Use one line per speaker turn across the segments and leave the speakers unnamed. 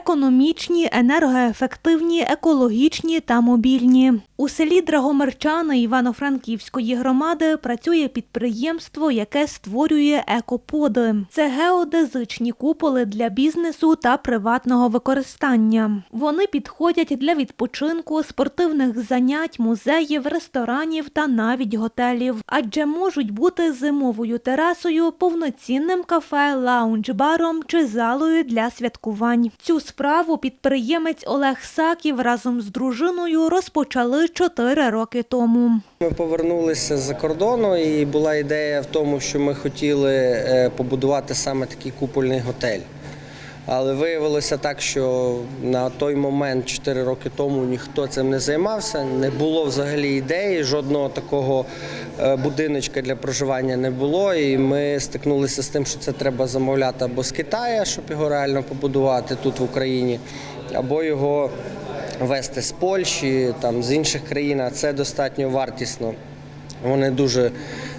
економічні, енергоефективні, екологічні та мобільні. У селі Драгомирчани Івано-Франківської громади працює підприємство, яке створює екоподи. Це геодезичні куполи для бізнесу та приватного використання. Вони підходять для відпочинку, спортивних занять, музеїв, ресторанів та навіть готелів, адже можуть бути зимовою терасою, повноцінним кафе, лаунж-баром чи залою для святкувань. Цю справу підприємець Олег Саків разом з дружиною розпочали чотири роки тому.
Ми повернулися з-за кордону, і була ідея в тому, що ми хотіли е, побудувати саме такий купольний готель. Але виявилося так, що на той момент, 4 роки тому, ніхто цим не займався. Не було взагалі ідеї, жодного такого е, будиночка для проживання не було. І ми стикнулися з тим, що це треба замовляти або з Китаю, щоб його реально побудувати тут в Україні, або його вести з Польщі, там з інших країн. А це достатньо вартісно. Вони дуже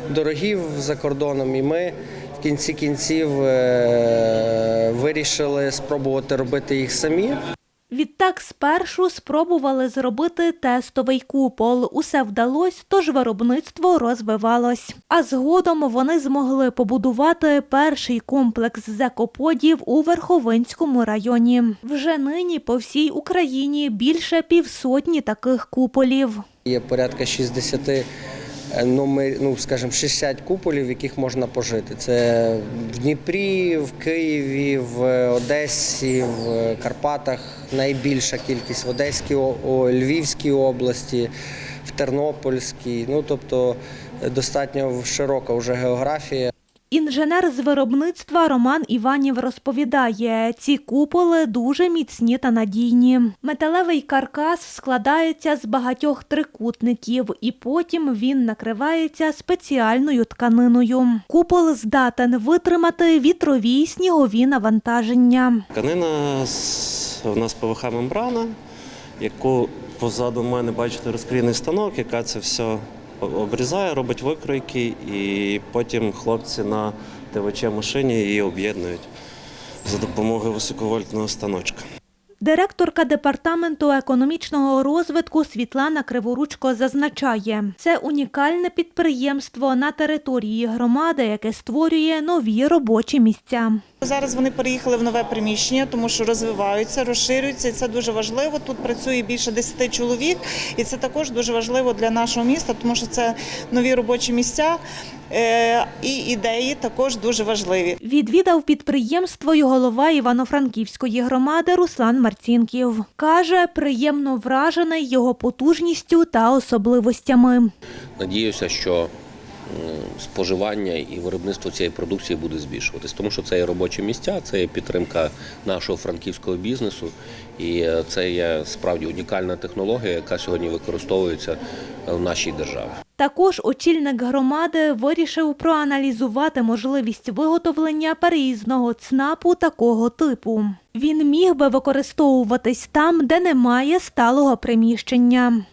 дорогі за кордоном, і ми в кінці кінців е, вирішили спробувати робити їх самі.
Відтак спершу спробували зробити тестовий купол. Усе вдалось, тож виробництво розвивалось. А згодом вони змогли побудувати перший комплекс закоподів у Верховинському районі. Вже нині по всій Україні більше півсотні таких куполів.
Є порядка 60 номер, ну скажімо, 60 куполів, в яких можна пожити. Це в Дніпрі, в Києві, в Одесі, в Карпатах найбільша кількість в Одеській, о, Львівській області, в Тернопільській. Ну тобто е, достатньо широка вже географія.
Інженер з виробництва Роман Іванів розповідає, ці куполи дуже міцні та надійні. Металевий каркас складається з багатьох трикутників, і потім він накривається спеціальною тканиною. Купол здатен витримати вітрові й снігові навантаження.
Тканина у нас ПВХ мембрана, яку позаду мене бачите розкрійний станок, яка це все обрізає, робить викройки, і потім хлопці на ТВЧ машині її об'єднують за допомогою високовольтного станочка.
Директорка департаменту економічного розвитку Світлана Криворучко зазначає, це унікальне підприємство на території громади, яке створює нові робочі місця.
Зараз вони переїхали в нове приміщення, тому що розвиваються, розширюються. І це дуже важливо. Тут працює більше 10 чоловік, і це також дуже важливо для нашого міста, тому що це нові робочі місця е, і ідеї також дуже важливі.
Відвідав підприємство й голова Івано-Франківської громади Руслан Марцінків. Каже, приємно вражений його потужністю та особливостями.
Надіюся, що споживання і виробництво цієї продукції буде збільшуватись, тому що це є робочі місця, це є підтримка нашого франківського бізнесу, і е, це є справді унікальна технологія, яка сьогодні використовується е, в нашій державі.
Також очільник громади вирішив проаналізувати можливість виготовлення переїзного ЦНАПу такого типу. Він міг би використовуватись там, де немає сталого приміщення.